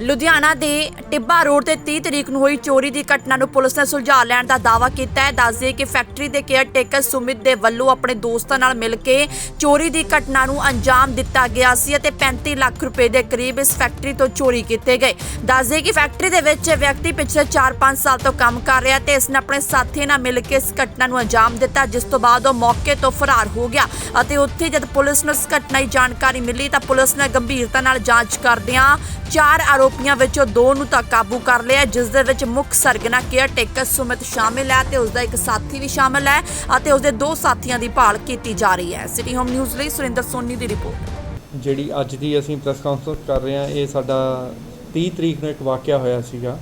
ਲੁਧਿਆਣਾ ਦੇ ਟਿੱਬਾ ਰੋਡ ਤੇ 30 ਤਰੀਕ ਨੂੰ ਹੋਈ ਚੋਰੀ ਦੀ ਘਟਨਾ ਨੂੰ ਪੁਲਿਸ ਨੇ ਸੁਲਝਾ ਲੈਣ ਦਾ ਦਾਅਵਾ ਕੀਤਾ ਹੈ। ਦੱਸਦੇ ਕਿ ਫੈਕਟਰੀ ਦੇ ਕੇਅਰ ਟੇਕਰ ਸੁਮਿਤ ਦੇ ਵੱਲੋਂ ਆਪਣੇ ਦੋਸਤਾਂ ਨਾਲ ਮਿਲ ਕੇ ਚੋਰੀ ਦੀ ਘਟਨਾ ਨੂੰ ਅੰਜਾਮ ਦਿੱਤਾ ਗਿਆ ਸੀ ਅਤੇ 35 ਲੱਖ ਰੁਪਏ ਦੇ ਕਰੀਬ ਇਸ ਫੈਕਟਰੀ ਤੋਂ ਚੋਰੀ ਕੀਤੇ ਗਏ। ਦੱਸਦੇ ਕਿ ਫੈਕਟਰੀ ਦੇ ਵਿੱਚ ਇਹ ਵਿਅਕਤੀ ਪਿਛਲੇ 4-5 ਸਾਲ ਤੋਂ ਕੰਮ ਕਰ ਰਿਹਾ ਤੇ ਇਸ ਨੇ ਆਪਣੇ ਸਾਥੀ ਨਾਲ ਮਿਲ ਕੇ ਇਸ ਘਟਨਾ ਨੂੰ ਅੰਜਾਮ ਦਿੱਤਾ, ਜਿਸ ਤੋਂ ਬਾਅਦ ਉਹ ਮੌਕੇ ਤੋਂ ਫਰਾਰ ਹੋ ਗਿਆ ਅਤੇ ਉੱਥੇ ਜਦ ਪੁਲਿਸ ਨੂੰ ਇਸ ਘਟਨਾ ਦੀ ਜਾਣਕਾਰੀ ਮਿਲੀ ਤਾਂ ਪੁਲਿਸ ਨੇ ਗੰਭੀਰਤਾ ਨਾਲ ਜਾਂਚ ਕਰਦਿਆਂ ਚਾਰ ਆਰੋਪੀਆਂ ਵਿੱਚੋਂ ਦੋ ਨੂੰ ਤਾਂ ਕਾਬੂ ਕਰ ਲਿਆ ਜਿਸ ਦੇ ਵਿੱਚ ਮੁੱਖ ਸਰਗਨਾ ਕੇਅਰ ਟੇਕਰ ਸੁਮਿਤ ਸ਼ਾਮਿਲ ਹੈ ਤੇ ਉਸ ਦਾ ਇੱਕ ਸਾਥੀ ਵੀ ਸ਼ਾਮਿਲ ਹੈ ਅਤੇ ਉਸ ਦੇ ਦੋ ਸਾਥੀਆਂ ਦੀ ਭਾਲ ਕੀਤੀ ਜਾ ਰਹੀ ਹੈ। ਸਿਟੀ ਹੋਮ ਨਿਊਜ਼ ਲਈ ਸੁਰਿੰਦਰ ਸੋਨੀ ਦੀ ਰਿਪੋਰਟ। ਜਿਹੜੀ ਅੱਜ ਦੀ ਅਸੀਂ ਪ੍ਰੈਸ ਕਾਨਫਰੰਸ ਕਰ ਰਹੇ ਹਾਂ, ਇਹ ਸਾਡਾ 30 ਤਰੀਕ ਨੂੰ ਇੱਕ ਵਾਕਿਆ ਹੋਇਆ ਸੀਗਾ।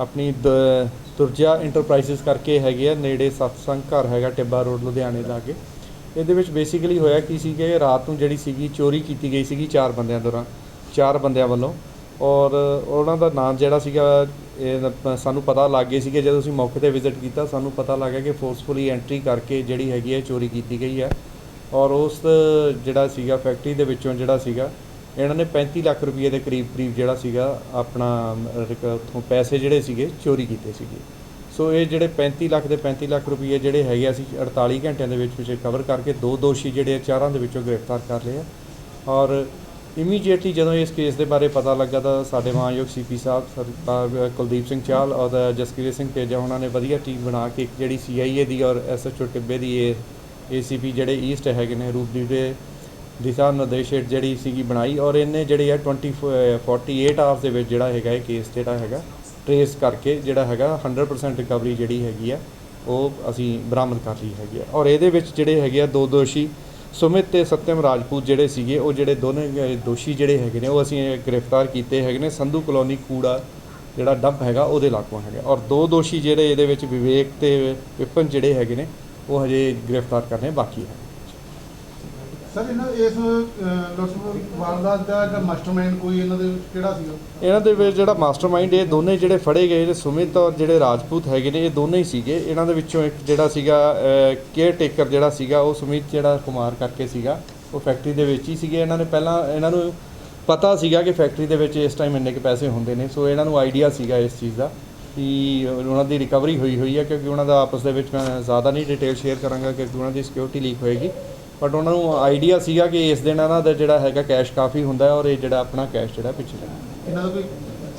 ਆਪਣੀ ਦ- ਦੁਰਜਾ ਇੰਟਰਪ੍ਰਾਈਜ਼ਸ ਕਰਕੇ ਹੈਗੇ ਆ, ਨੇੜੇ ਸਤਸੰਗ ਘਰ ਹੈਗਾ ਟਿੱਬਾ ਰੋਡ, ਲੁਧਿਆਣੇ ਲਾਗੇ ਇਹਦੇ ਵਿੱਚ ਬੇਸਿਕਲੀ ਹੋਇਆ ਕੀ ਸੀ ਕਿ ਰਾਤ ਨੂੰ ਜਿਹੜੀ ਸੀਗੀ, ਚੋਰੀ ਕੀਤੀ ਗਈ ਸੀਗੀ ਚਾਰ ਬੰਦਿਆਂ ਦੌਰਾਨ, ਚਾਰ ਬੰਦਿਆਂ ਵੱਲੋਂ। ਔਰ ਉਹਨਾਂ ਦਾ ਨਾਮ ਜਿਹੜਾ ਸੀਗਾ ਇਹ ਸਾਨੂੰ ਪਤਾ ਲੱਗ ਗਿਆ ਸੀਗੇ ਜਦੋਂ ਅਸੀਂ ਮੌਕੇ ਤੇ ਵਿਜ਼ਿਟ ਕੀਤਾ ਸਾਨੂੰ ਪਤਾ ਲੱਗਾ ਕਿ ਫੋਰਸਫੁਲੀ ਐਂਟਰੀ ਕਰਕੇ ਜਿਹੜੀ ਹੈਗੀ ਹੈ ਚੋਰੀ ਕੀਤੀ ਗਈ ਹੈ। ਔਰ ਉਸ ਜਿਹੜਾ ਸੀਗਾ ਫੈਕਟਰੀ ਦੇ ਵਿੱਚੋਂ ਜਿਹੜਾ ਸੀਗਾ ਇਹਨਾਂ ਨੇ 35 ਲੱਖ ਰੁਪਏ ਦੇ ਕਰੀਬ ਕਰੀਬ ਜਿਹੜਾ ਸੀਗਾ ਆਪਣਾ ਰਿਕ- ਉੱਥੋਂ ਪੈਸੇ ਜਿਹੜੇ ਸੀਗੇ ਚੋਰੀ ਕੀਤੇ ਸੀਗੇ। ਸੋ ਇਹ ਜਿਹੜੇ 35 ਲੱਖ ਦੇ 35 ਲੱਖ ਰੁਪਏ ਜਿਹੜੇ ਹੈਗੇ ਅਸੀਂ 48 ਘੰਟਿਆਂ ਦੇ ਵਿੱਚ ਵਿੱਚ ਕਵਰ ਕਰਕੇ ਦੋ ਦੋਸ਼ੀ ਜਿਹੜੇ ਆ, ਚਾਰਾਂ ਦੇ ਵਿੱਚੋਂ ਗ੍ਰਿਫਤਾਰ ਕਰ ਲਏ ਆ। ਔਰ ਇਮੀਡੀਏਟਲੀ ਜਦੋਂ ਇਸ ਕੇਸ ਦੇ ਬਾਰੇ ਪਤਾ ਲੱਗਾ ਤਾਂ ਸਾਡੇ ਮਾਨਯੋਗ ਸੀਪੀ ਸਾਹਿਬ ਸਰਦਾਰ ਕੁਲਦੀਪ ਸਿੰਘ ਚਾਹਲ ਔਰ ਜਸਕੀਰ ਸਿੰਘ ਤੇਜਾ, ਉਹਨਾਂ ਨੇ ਵਧੀਆ ਟੀਮ ਬਣਾ ਕੇ ਇੱਕ ਜਿਹੜੀ ਸੀਆਈਏ ਦੀ ਔਰ ਐਸਐਚਓ ਟਿੱਬੇ ਦੀ ਇਹ ਏਸੀਪੀ ਜਿਹੜੇ ਈਸਟ ਹੈਗੇ ਨੇ ਰੂਪਦੀਪ ਦੇ ਦਿਸ਼ਾ ਨਿਰਦੇਸ਼ ਹੇਠ ਜਿਹੜੀ ਸੀਗੀ ਬਣਾਈ ਔਰ ਇਹਨੇ ਜਿਹੜੀ ਹੈ 20 48 ਆਵਰਸ ਦੇ ਵਿੱਚ ਜਿਹੜਾ ਹੈਗਾ ਇਹ ਕੇਸ ਜਿਹੜਾ ਹੈਗਾ ਟਰੇਸ ਕਰਕੇ ਜਿਹੜਾ ਹੈਗਾ 100% ਰਿਕਵਰੀ ਜਿਹੜੀ ਹੈਗੀ ਆ, ਉਹ ਅਸੀਂ ਬਰਾਮਦ ਕਰ ਲਈ ਹੈਗੀ ਆ। ਔਰ ਇਹਦੇ ਵਿੱਚ ਜਿਹੜੇ ਹੈਗੇ ਆ ਦੋ ਦੋਸ਼ੀ ਸੁਮਿਤ ਤੇ ਸਤਿਅਮ ਰਾਜਪੂਤ ਜਿਹੜੇ ਸੀਗੇ, ਉਹ ਜਿਹੜੇ ਦੋਨੇ ਦੋਸ਼ੀ ਜਿਹੜੇ ਹੈਗੇ ਨੇ, ਉਹ ਅਸੀਂ ਗ੍ਰਿਫਤਾਰ ਕੀਤੇ ਹੈਗੇ ਨੇ। ਸੰਧੂ ਕਲੋਨੀ ਕੂੜਾ ਜਿਹੜਾ ਡੰਪ ਹੈਗਾ, ਉਹਦੇ ਲਾਗੋਂ ਹੈਗਾ। ਔਰ ਦੋ ਦੋਸ਼ੀ ਜਿਹੜੇ ਇਹਦੇ ਵਿੱਚ ਵਿਵੇਕ ਤੇ ਵਿਪਨ ਜਿਹੜੇ ਹੈਗੇ ਨੇ, ਉਹ ਹਜੇ ਗ੍ਰਿਫਤਾਰ ਕਰਨੇ ਬਾਕੀ ਹੈ। ਸਰ, ਇਹਨਾਂ ਇਸ ਲੁੱਟ ਵਾਰਦਾਤ ਦਾ ਜਿਹੜਾ ਮਾਸਟਰਮਾਈਂਡ ਕੋਈ ਇਹਨਾਂ ਦੇ ਵਿੱਚ ਕਿਹੜਾ ਸੀਗਾ ਇਹਨਾਂ ਦੇ ਵਿੱਚ ਜਿਹੜਾ ਮਾਸਟਰਮਾਈਂਡ ਇਹ ਦੋਨੇ ਜਿਹੜੇ ਫੜੇ ਗਏ ਨੇ ਸੁਮਿਤ ਔਰ ਜਿਹੜੇ ਰਾਜਪੂਤ ਹੈਗੇ ਨੇ, ਇਹ ਦੋਨੇ ਹੀ ਸੀਗੇ। ਇਹਨਾਂ ਦੇ ਵਿੱਚੋਂ ਇੱਕ ਜਿਹੜਾ ਸੀਗਾ ਕੇਅਰ ਟੇਕਰ ਜਿਹੜਾ ਸੀਗਾ, ਉਹ ਸੁਮਿਤ ਜਿਹੜਾ ਕੁਮਾਰ ਕਰਕੇ ਸੀਗਾ, ਉਹ ਫੈਕਟਰੀ ਦੇ ਵਿੱਚ ਹੀ ਸੀਗੇ। ਇਹਨਾਂ ਨੇ ਪਹਿਲਾਂ ਇਹਨਾਂ ਨੂੰ ਪਤਾ ਸੀਗਾ ਕਿ ਫੈਕਟਰੀ ਦੇ ਵਿੱਚ ਇਸ ਟਾਈਮ ਇੰਨੇ ਕੁ ਪੈਸੇ ਹੁੰਦੇ ਨੇ, ਸੋ ਇਹਨਾਂ ਨੂੰ ਆਈਡੀਆ ਸੀਗਾ ਇਸ ਚੀਜ਼ ਦਾ ਕਿ ਉਹਨਾਂ ਦੀ ਰਿਕਵਰੀ ਹੋਈ ਹੋਈ ਹੈ, ਕਿਉਂਕਿ ਉਹਨਾਂ ਦਾ ਆਪਸ ਦੇ ਵਿੱਚ ਮੈਂ ਜ਼ਿਆਦਾ ਨਹੀਂ ਡਿਟੇਲ ਸ਼ੇਅਰ ਕਰਾਂਗਾ, ਕਿਉਂਕਿ ਉਹਨਾਂ ਦੀ ਸਿਕਿਉਰਿਟੀ ਲੀਕ ਹੋਏਗੀ। ਬਟ ਉਹਨਾਂ ਨੂੰ ਆਈਡੀਆ ਸੀਗਾ ਕਿ ਇਸ ਦਿਨ ਇਹਨਾਂ ਦਾ ਜਿਹੜਾ ਹੈਗਾ ਕੈਸ਼ ਕਾਫੀ ਹੁੰਦਾ ਹੈ ਔਰ ਇਹ ਜਿਹੜਾ ਆਪਣਾ ਕੈਸ਼ ਜਿਹੜਾ ਪਿੱਛੇ ਰੱਖਦਾ ਇਹਨਾਂ ਦਾ ਕੋਈ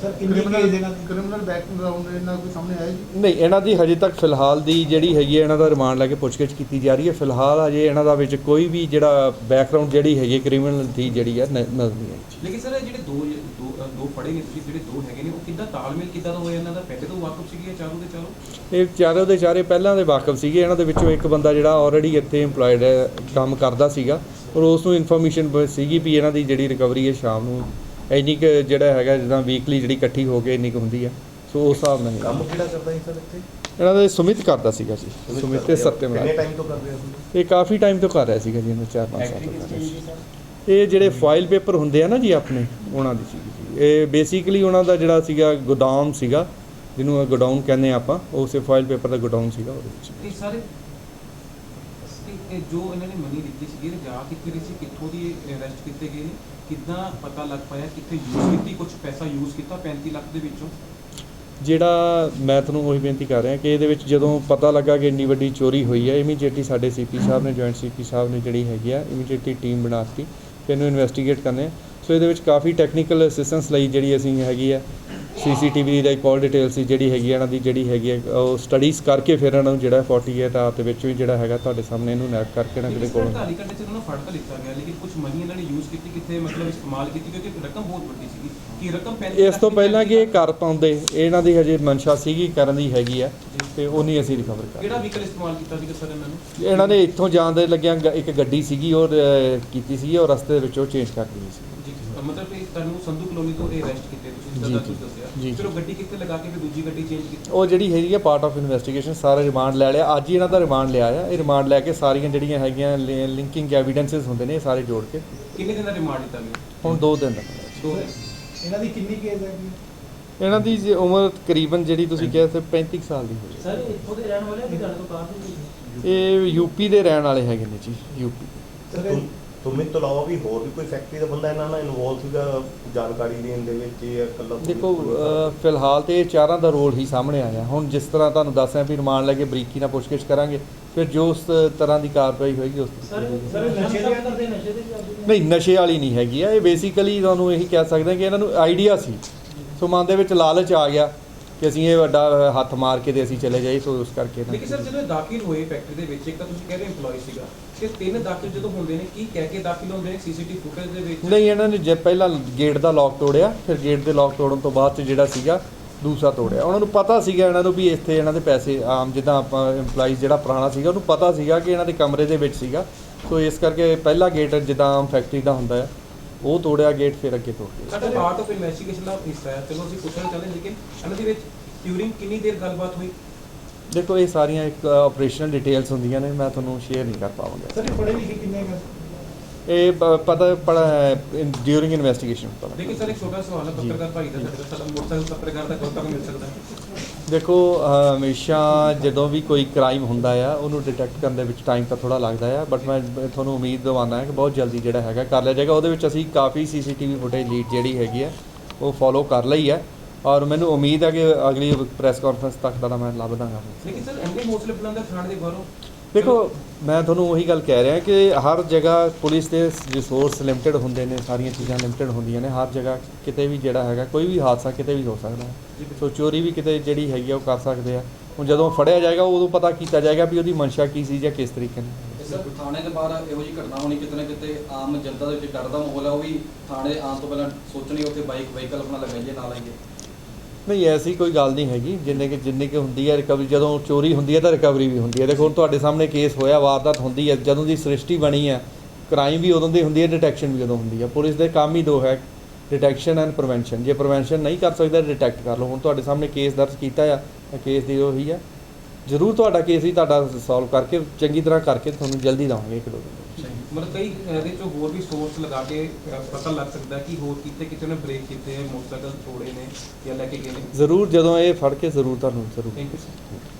ਸਰ ਕਿੰਨੀ ਕ੍ਰਿਮੀਨਲ ਕੇਸ ਇਹਨਾਂ ਦੀ? ਕ੍ਰਿਮੀਨਲ ਬੈਕਗ੍ਰਾਉਂਡ ਇਹਨਾਂ ਦਾ ਕੋਈ ਸਾਹਮਣੇ ਆਇਆ ਜੀ? ਨਹੀਂ ਇਹਨਾਂ ਦੀ ਹਜੇ ਤੱਕ ਫਿਲਹਾਲ ਦੀ ਜਿਹੜੀ ਹੈਗੀ ਹੈ ਇਹਨਾਂ ਦਾ ਰਿਮਾਂਡ ਲੈ ਕੇ ਪੁੱਛਗਿੱਛ ਕੀਤੀ ਜਾ ਰਹੀ ਹੈ। ਫਿਲਹਾਲ ਹਜੇ ਇਹਨਾਂ ਦਾ ਵਿੱਚ ਕੋਈ ਵੀ ਜਿਹੜਾ ਬੈਕਗ੍ਰਾਉਂਡ ਜਿਹੜੀ ਹੈਗੀ ਕ੍ਰਿਮੀਨਲ ਦੀ ਜਿਹੜੀ ਹੈ ਨ- ਨਜ਼ਰ ਨਹੀਂ ਆਈ। ਲੇਕਿਨ ਸਰ ਇਹ ਜਿਹੜੇ ਦੋ ਦੋ ਅ, ਦੋ ਫੜੇ ਨੇ ਤੁਸੀਂ ਜਿਹੜੇ ਦੋ ਹੈਗੇ ਨੇ ਉਹ ਕਿੱਦਾਂ ਤਾਲਮੇਲ ਕਿੱਦਾਂ ਦਾ ਹੋਇਆ? ਇਹਨਾਂ ਦਾ ਪਹਿਲੇ ਤੋਂ ਵਾਕਫ ਸੀਗੇ ਚਾਰੋਂ ਦੇ ਚਾਰੋਂ? ਇਹ ਚਾਰੋਂ ਦੇ ਚਾਰੇ ਪਹਿਲਾਂ ਦੇ ਵਾਕਫ ਸੀਗੇ। ਇਹਨਾਂ ਦੇ ਵਿੱਚੋਂ ਇੱਕ ਬੰਦਾ ਜਿਹੜਾ ਆਲਰੇਡੀ ਇੱਥੇ EMPLOYED ਹੈ ਕੰਮ ਕਰਦਾ ਸੀਗਾ। ਔਰ ਉਸ ਨੂੰ ਇਨਫੋਰਮੇਸ਼ਨ ਸੀਗੀ ਵੀ ਇਹਨਾਂ ਦੀ ਜਿਹੜੀ ਰਿਕਵਰੀ ਹੈ ਸ਼ਾਮ ਨੂੰ ਇੰਨੀ ਕੁ ਜਿਹੜਾ ਹੈਗਾ ਜਿੱਦਾਂ ਵੀਕਲੀ ਜਿਹੜੀ ਇਕੱਠੀ ਹੋ ਕੇ ਇੰਨੀ ਕੁ ਹੁੰਦੀ ਆ। ਸੋ ਉਸ ਹਿਸਾਬ ਨਾਲ। ਕੰਮ ਕਿਹੜਾ ਕਰਦਾ ਸੀ ਸਰ ਇੱਥੇ? ਇਹਨਾਂ ਦੇ ਸੁਮਿਤ ਕਰਦਾ ਸੀਗਾ ਜੀ। ਸੁਮਿਤ ਤੇ ਸਤਿਅਮ ਕਿੰਨੇ ਟਾਈਮ ਤੋਂ ਕਰ ਰਹੇ ਹੋ ਇਹ ਕਾਫੀ ਟਾਈਮ ਤੋਂ ਕਰ ਰਿਹਾ ਸੀਗਾ ਜੀ ਇਹਨਾਂ ਚਾਰ ਪੰਜ ਸਾਲ ਸੀ। ਇਹ ਜਿਹੜੇ ਫਾਈਲ ਪੇਪਰ ਹੁੰਦੇ ਆ ਨਾ ਜੀ ਆਪਣੇ ਉਹਨਾਂ ਦੀ ਜੀ। ਇਹ ਬੇਸਿਕਲੀ ਉਹਨਾਂ ਦਾ ਜਿਹੜਾ ਸੀਗਾ ਗੋਦਾਮ ਸੀਗਾ ਜਿਹਨੂੰ ਗੋਡਾਊਨ ਕਹਿੰਦੇ ਆ ਆਪਾਂ ਉਸੇ ਫਾਈਲ ਪੇਪਰ ਦਾ ਗੋਡਾਊਨ ਸੀਗਾ ਉਹਦੇ ਵਿੱਚ। ਇਹ ਜੋ ਇਹਨਾਂ ਨੇ ਮਨੀ ਦਿੱਤੀ ਸੀਗੀ, ਇਹ ਜਾ ਕਿੱਥੇ ਰਹੀ ਸੀ ਕਿੱਥੋਂ ਦੀ ਅਰੈਸਟ ਕੀਤੇ ਗਏ ਨੇ, ਕਿੱਦਾਂ ਪਤਾ ਲੱਗ ਪਾਇਆ, ਕਿੱਥੇ ਯੂਜ਼ ਕੀਤੀ ਕੁਝ ਪੈਸਾ ਯੂਜ਼ ਕੀਤਾ 35 ਲੱਖ ਦੇ ਵਿੱਚੋਂ? ਜਿਹੜਾ ਮੈਂ ਤੁਹਾਨੂੰ ਉਹੀ ਬੇਨਤੀ ਕਰ ਰਿਹਾ ਕਿ ਇਹਦੇ ਵਿੱਚ ਜਦੋਂ ਪਤਾ ਲੱਗਾ ਕਿ ਇੰਨੀ ਵੱਡੀ ਚੋਰੀ ਹੋਈ ਹੈ ਇਮੀਡੀਏਟਲੀ ਸਾਡੇ ਸੀਪੀ ਸਾਹਿਬ ਨੇ ਜੁਆਇੰਟ ਸੀਪੀ ਸਾਹਿਬ ਨੇ ਜਿਹੜੀ ਹੈਗੀ ਆ ਇਮੀਡੀਏਟਲੀ ਟੀਮ ਬਣਾ ਦਿੱਤੀ ਤੇ ਇਹਨੂੰ ਇਨਵੈਸਟੀਗੇਟ ਕਰਨੇ ਸੋ ਇਹਦੇ ਵਿੱਚ ਕਾਫੀ ਟੈਕਨੀਕਲ ਅਸਿਸਟੈਂਸ ਲਈ ਜਿਹੜੀ ਅਸੀਂ ਹੈਗੀ ਆ ਸੀਸੀਟੀਵੀ ਦੀ ਕਾਲ ਡਿਟੇਲ ਸੀ ਜਿਹੜੀ ਹੈਗੀ ਆ ਇਹਨਾਂ ਦੀ ਜਿਹੜੀ ਹੈਗੀ ਆ ਉਹ ਸਟੱਡੀਜ਼ ਕਰਕੇ ਫਿਰ ਇਹਨਾਂ ਨੂੰ ਜਿਹੜਾ 48 ਆਰ ਦੇ ਵਿੱਚ ਵੀ ਜਿਹੜਾ ਹੈਗਾ ਤੁਹਾਡੇ ਸਾਹਮਣੇ ਇਹਨੂੰ ਨੈਪ ਕਰਕੇ ਇਹਨਾਂ ਜਿਹੜੇ ਕੋਲ। 48 ਘੰਟੇ ਚ ਉਹਨਾਂ ਨੂੰ ਫੜ ਤਾਂ ਲਿੱਤਾ ਗਿਆ ਲੇਕਿਨ ਕੁਝ ਮਨੀ ਇਹਨਾਂ ਨੇ ਯੂਜ਼ ਕੀਤੀ ਕਿੱਥੇ ਮਤਲਬ ਇਸਤੇਮਾਲ ਕੀਤੀ ਕਿਉਂਕਿ ਰਕਮ ਬਹੁਤ ਵੱਡੀ ਸੀਗੀ। ਕਿ ਰਕਮ 35 ਇਸ ਤੋਂ ਪਹਿਲਾਂ ਕਿ ਇਹ ਕਰ ਪਾਉਂਦੇ ਇਹਨਾਂ ਦੀ ਹਜੇ ਮਨਸ਼ਾ ਸੀਗੀ ਕਰਨ ਦੀ ਹੈਗੀ ਆ ਤੇ ਉਹ ਨਹੀਂ ਅਸੀਂ ਰਿਕਵਰ ਕਰ ਕਿਹੜਾ ਵਹੀਕਲ ਇਸਤੇਮਾਲ ਕੀਤਾ ਸੀਗਾ ਸਰ ਇਹਨਾਂ ਨੂੰ? ਇਹਨਾਂ ਨੇ ਇੱਥੋਂ ਜਾਣ ਦੇ ਲੱਗਿਆਂ ਇੱਕ ਗੱਡੀ ਸੀਗੀ ਉਹ ਕੀਤੀ ਸੀ ਔਰ ਰਸਤੇ ਦੇ ਵਿੱਚ ਉਹ ਚੇਂਜ ਕਰ ਦਿੱਤੀ ਸੀ। ਮਤਲਬ ਕਿ ਤੁਹਾਨੂੰ ਸੰਧੂ ਕਲੋਨੀ ਤੋਂ ਇਹ ਅਰੈਸਟ ਕੀਤੇ ਤੁਸੀਂ ਜੀ, ਜਿੱਦਾਂ ਜੀ, ਤੁਸੀਂ ਦੱਸਿਆ। ਜੀ। ਫਿਰ ਉਹ ਗੱਡੀ ਕਿੱਥੇ ਲਗਾ ਕੇ ਫਿਰ ਦੂਜੀ ਗੱਡੀ ਚੇਂਜ ਕੀਤੀ? ਉਹ ਜਿਹੜੀ ਹੈਗੀ ਆ ਪਾਰਟ ਆਫ ਇਨਵੈਸਟੀਗੇਸ਼ਨ ਸਾਰਾ ਰਿਮਾਂਡ ਲੈ ਲਿਆ। ਅੱਜ ਹੀ ਇਹਨਾਂ ਦਾ ਰਿਮਾਂਡ ਲਿਆ ਆ। ਇਹ ਰਿਮਾਂਡ ਲੈ ਕੇ ਸਾਰੀਆਂ ਜਿਹੜੀਆਂ ਹੈਗੀਆਂ ਲਿੰਕਿੰਗ ਐਵੀਡੈਂਸਸ ਹੁੰਦੇ ਨੇ ਇਹ ਸਾਰੇ ਜੋੜ ਕੇ। ਕਿੰਨੇ ਦਿਨ ਦਾ ਰਿਮਾਂਡ ਦਿੱਤਾ ਗਿਆ? ਹੁਣ 2 ਦਿਨ ਦਾ। ਦੋ ਦਿਨ। ਇਹਨਾਂ ਦੀ ਕਿੰਨੀ ਕੇਸ ਹੈ ਜੀ? ਇਹਨਾਂ ਦੀ ਜੇ ਉਮਰ ਤਕਰੀਬਨ ਜਿਹੜੀ ਤੁਸੀਂ ਕਿਹਾ ਸੀ 35 ਸਾਲ ਦੀ ਹੋਈ ਸਰ ਇੱਥੋਂ ਦੇ ਰਹਿਣ ਵਾਲੇ ਆ ਕਿ ਤੁਹਾਡੇ ਤੋਂ ਬਾਹਰ ਦੇ? ਇਹ ਯੂਪੀ ਦੇ ਰਹਿਣ ਵਾਲੇ ਹੈਗੇ ਨੇ ਜੀ ਯੂਪੀ ਸੁਮਿਤ ਤੋਂ ਇਲਾਵਾ ਵੀ ਹੋਰ ਵੀ ਕੋਈ ਫੈਕਟਰੀ ਦਾ ਬੰਦਾ ਇਹਨਾਂ ਨਾਲ ਇਨਵੋਲਵ ਸੀਗਾ ਜਾਣਕਾਰੀ ਦੇਣ ਦੇ ਵਿੱਚ ਜਾਂ ਇਕੱਲਾ ਦੇਖੋ ਫਿਲਹਾਲ ਤੇ ਇਹ ਚਾਰਾਂ ਦਾ ਰੋਲ ਹੀ ਸਾਹਮਣੇ ਆਇਆ। ਹੁਣ ਜਿਸ ਤਰ੍ਹਾਂ ਤੁਹਾਨੂੰ ਦੱਸਿਆ ਵੀ ਰਿਮਾਂਡ ਲੈ ਕੇ ਬਰੀਕੀ ਨਾਲ ਪੁੱਛਗਿੱਛ ਕਰਾਂਗੇ ਫਿਰ ਜੋ ਉਸ ਤਰ੍ਹਾਂ ਦੀ ਕਾਰਵਾਈ ਹੋਏਗੀ ਉਸ ਤਰੀਕੇ ਦੀ ਸਰ ਨਸ਼ੇ ਦੇ ਕਰਦੇ ਨਸ਼ੇ ਦੇ ਜਾਂਦੇ ਨਹੀਂ ਨਸ਼ੇ ਵਾਲੀ ਨਹੀਂ ਹੈਗੀ ਆ। ਇਹ ਬੇਸਿਕਲੀ ਤੁਹਾਨੂੰ ਇਹੀ ਕਹਿ ਸਕਦੇ ਹਾਂ ਕਿ ਇਹਨਾਂ ਨੂੰ ਆਈਡੀਆ ਸੀ। ਸੋ ਮਨ ਦੇ ਵਿੱਚ ਲਾਲਚ ਆ ਗਿਆ। ਕਿ ਅਸੀਂ ਇਹ ਵੱਡਾ ਹੱਥ ਮਾਰ ਕੇ ਤੇ ਅਸੀਂ ਚਲੇ ਜਾਈਏ ਸੋ ਉਸ ਕਰਕੇ ਨਾ। ਲੇਕਿਨ ਸਰ ਜਦੋਂ ਇਹ ਦਾਖਲ ਹੋਏ ਫੈਕਟਰੀ ਦੇ ਵਿੱਚ ਇੱਕ ਤਾਂ ਤੁਸੀਂ ਕਹਿ ਰਹੇ EMPLOYE ਸੀਗਾ ਕਿ ਤਿੰਨ ਦਾਖਲ ਜਦੋਂ ਹੁੰਦੇ ਨੇ ਕੀ ਕਹਿ ਕੇ ਦਾਖਲ ਹੁੰਦੇ ਨੇ ਸੀਸੀਟੀਵੀ ਫੁਟੇਜ ਦੇ ਵਿੱਚ? ਨਹੀਂ ਇਹਨਾਂ ਨੇ ਜੇ ਪਹਿਲਾਂ ਗੇਟ ਦਾ ਲੌਕ ਤੋੜਿਆ ਫਿਰ ਗੇਟ ਦੇ ਲੌਕ ਤੋੜਨ ਤੋਂ ਬਾਅਦ ਚ ਜਿਹੜਾ ਸੀਗਾ ਦੂਸਰਾ ਤੋੜਿਆ। ਉਹਨਾਂ ਨੂੰ ਪਤਾ ਸੀਗਾ ਇਹਨਾਂ ਨੂੰ ਵੀ ਇੱਥੇ ਇਹਨਾਂ ਦੇ ਪੈਸੇ ਆਮ ਜਿੱਦਾਂ ਆਪਾਂ EMPLOYEES ਜਿਹੜਾ ਪੁਰਾਣਾ ਸੀਗਾ ਉਹਨੂੰ ਪਤਾ ਸੀਗਾ ਕਿ ਇਹਨਾਂ ਦੇ ਕਮਰੇ ਦੇ ਵਿੱਚ ਸੀਗਾ। ਸੋ ਇਸ ਕਰਕੇ ਪਹਿਲਾ ਗੇਟ ਜਿੱਦਾਂ ਆਮ ਫੈਕਟਰੀ ਦਾ ਹੁੰਦਾ ਹੈ। ਉਹ ਤੋੜਿਆ ਗੇਟ ਫਿਰ ਅੱਗੇ ਤੋੜ ਗਿਆ ਸਾਡਾ ਪਾਰਟ ਆਫ ਇਨਵੈਸਟੀਗੇਸ਼ਨ ਦਾ ਹਿੱਸਾ ਹੈ। ਚਲੋ ਅਸੀਂ ਪੁੱਛਣਾ ਚਾਹੁੰਦੇ ਲੇਕਿਨ ਇਹਨਾਂ ਦੇ ਵਿੱਚ ਡਿਊਰਿੰਗ ਕਿੰਨੀ ਦੇਰ ਗੱਲਬਾਤ ਹੋਈ? ਦੇਖੋ ਇਹ ਸਾਰੀਆਂ ਇੱਕ ਆਪਰੇਸ਼ਨਲ ਡਿਟੇਲਸ ਹੁੰਦੀਆਂ ਨੇ ਮੈਂ ਤੁਹਾਨੂੰ ਸ਼ੇਅਰ ਨਹੀਂ ਕਰ ਪਾਵਾਂਗਾ। ਸਰ ਇਹ ਪੜ੍ਹੇ ਲਿਖੇ ਕਿੰਨੇ ਕੁ? ਇਹ ਪਤਾ ਪੜਾ ਡਿਊਰਿੰਗ ਇਨਵੈਸਟੀਗੇਸ਼ਨ ਪਤਾ ਲੇਕਿਨ ਸਰ ਇੱਕ ਛੋਟਾ ਸਵਾਲ ਹੈ। ਪੱਤਰਕਾਰ ਭਾਈ ਦਾ ਸਾਡੇ ਕੋਲ ਮੋਟਰਸਾਈਕਲ ਪੱਤਰਕਾਰ ਦਾ ਕਦੋਂ ਤੱਕ ਮਿਲ ਸਕਦਾ। ਹੈ ਦੇਖੋ ਹਮੇਸ਼ਾ ਜਦੋਂ ਵੀ ਕੋਈ ਕ੍ਰਾਈਮ ਹੁੰਦਾ ਆ, ਉਹਨੂੰ ਡਿਟੈਕਟ ਕਰਨ ਦੇ ਵਿੱਚ ਟਾਈਮ ਤਾਂ ਥੋੜਾ ਲੱਗਦਾ ਆ ਬਟ ਮੈਂ ਤੁਹਾਨੂੰ ਉਮੀਦ ਦਿਵਾਨਾ ਹੈ ਕਿ ਬਹੁਤ ਜਲਦੀ ਜਿਹੜਾ ਹੈਗਾ ਕਰ ਲਿਆ ਜਾਏਗਾ। ਉਹਦੇ ਵਿੱਚ ਅਸੀਂ ਕਾਫੀ ਸੀਸੀਟੀਵੀ ਫੁਟੇਜ ਲੀਡ ਜਿਹੜੀ ਹੈਗੀ ਆ, ਉਹ ਫੋਲੋ ਕਰ ਲਈ ਹੈ ਔਰ ਮੈਨੂੰ ਉਮੀਦ ਹੈ ਕਿ ਅਗਲੀ ਪ੍ਰੈਸ ਕਾਨਫਰੰਸ ਤੱਕ ਦਾ ਮੈਂ ਲੱਭ ਦਾਂਗਾ ਲੇਕਿਨ ਸਰ, ਇੰਨੇ ਹੌਸਲੇ ਬੁਲੰਦ ਹੈ ਦੇ ਬਾਹਰੋਂ ਦੇਖੋ ਮੈਂ ਤੁਹਾਨੂੰ ਉਹੀ ਗੱਲ ਕਹਿ ਰਿਹਾ ਕਿ ਹਰ ਜਗ੍ਹਾ ਪੁਲਿਸ ਦੇ ਰਿਸੋਰਸ ਲਿਮਟਿਡ ਹੁੰਦੇ ਨੇ ਸਾਰੀਆਂ ਚੀਜ਼ਾਂ ਲਿਮਟਿਡ ਹੁੰਦੀਆਂ ਨੇ। ਹਰ ਜਗ੍ਹਾ ਕਿਤੇ ਵੀ ਜਿਹੜਾ ਹੈਗਾ ਕੋਈ ਵੀ ਹਾਦਸਾ ਕਿਤੇ ਵੀ ਹੋ ਸਕਦਾ ਹੈ। ਸੋ ਚੋਰੀ ਵੀ ਕਿਤੇ ਜਿਹੜੀ ਹੈਗੀ ਆ ਉਹ ਕਰ ਸਕਦੇ ਆ। ਹੁਣ ਜਦੋਂ ਫੜਿਆ ਜਾਏਗਾ ਉਦੋਂ ਪਤਾ ਕੀਤਾ ਜਾਏਗਾ ਵੀ ਉਹਦੀ ਮਨਸ਼ਾ ਕੀ ਸੀ ਜਾਂ ਕਿਸ ਤਰੀਕੇ ਨਾਲ। ਸਰ ਥਾਣੇ ਦੇ ਬਾਹਰ ਇਹੋ ਜਿਹੀ ਘਟਨਾ ਹੋਣੀ ਕਿਤੇ ਨਾ ਕਿਤੇ ਆਮ ਜਨਤਾ ਦੇ ਵਿੱਚ ਡਰ ਦਾ ਮਾਹੌਲ ਹੈ ਉਹ ਵੀ ਥਾਣੇ ਆਉਣ ਤੋਂ ਪਹਿਲਾਂ ਸੋਚਣੀ ਉੱਥੇ ਬਾਈਕ ਵਹੀਕਲ ਆਪਣਾ ਲਗਾਈਏ ਨਾ ਲਾਈਏ ਨਹੀਂ ਐਸੀ ਕੋਈ ਗੱਲ ਨਹੀਂ ਹੈਗੀ, ਜਿੰਨੇ ਕਿ ਜਿੰਨੀ ਕਿ ਹੁੰਦੀ ਹੈ ਰਿਕਵਰੀ, ਜਦੋਂ ਚੋਰੀ ਹੁੰਦੀ ਹੈ ਤਾਂ ਰਿਕਵਰੀ ਵੀ ਹੁੰਦੀ ਹੈ। ਦੇਖੋ, ਹੁਣ ਤੁਹਾਡੇ ਸਾਹਮਣੇ ਕੇਸ ਹੋਇਆ, ਵਾਰਦਾਤ ਹੁੰਦੀ ਹੈ, ਜਦੋਂ ਦੀ ਸ੍ਰਿਸ਼ਟੀ ਬਣੀ ਹੈ ਕ੍ਰਾਈਮ ਵੀ ਉਦੋਂ ਦੀ ਹੁੰਦੀ ਹੈ ਡਿਟੈਕਸ਼ਨ ਵੀ ਉਦੋਂ ਹੁੰਦੀ ਹੈ। ਪੁਲਿਸ ਦੇ ਕੰਮ ਹੀ ਦੋ ਹੈ ਡਿਟੈਕਸ਼ਨ ਐਂਡ ਪ੍ਰੀਵੈਂਸ਼ਨ ਜੇ ਪ੍ਰੀਵੈਂਸ਼ਨ ਨਹੀਂ ਕਰ ਸਕਦਾ ਡਿਟੈਕਟ ਕਰ ਲਓ। ਹੁਣ ਤੁਹਾਡੇ ਸਾਹਮਣੇ ਕੇਸ ਦਰਜ ਕੀਤਾ ਆ, ਤਾਂ ਕੇਸ ਦੀ ਉਹੀ ਹੈ। ਜ਼ਰੂਰ ਤੁਹਾਡਾ ਕੇਸ ਹੀ ਤੁਹਾਡਾ ਸੋਲਵ ਕਰਕੇ, ਚੰਗੀ ਤਰ੍ਹਾਂ ਕਰਕੇ ਤੁਹਾਨੂੰ ਜਲਦੀ ਦਵਾਂਗੇ ਇੱਕ ਦੋ ਦਿਨ। ਮਤਲਬ ਕਈ ਇਹਦੇ ਚੋਂ ਹੋਰ ਵੀ ਸੋਰਸ ਲਗਾ ਕੇ ਅ, ਪਤਾ ਲੱਗ ਸਕਦਾ ਕਿ ਹੋਰ ਕਿਤੇ ਕਿਤੇ ਨੇ ਬ੍ਰੇਕ ਕੀਤੇ ਮੋਟਰਸਾਈਕਲ ਤੋੜੇ ਨੇ ਜਾਂ ਲੈ ਕੇ ਗਏ ਨੇ। ਜ਼ਰੂਰ ਜਦੋਂ ਇਹ ਫੜ ਕੇ ਜ਼ਰੂਰ ਤੁਹਾਨੂੰ ਜ਼ਰੂਰ। Thank you sir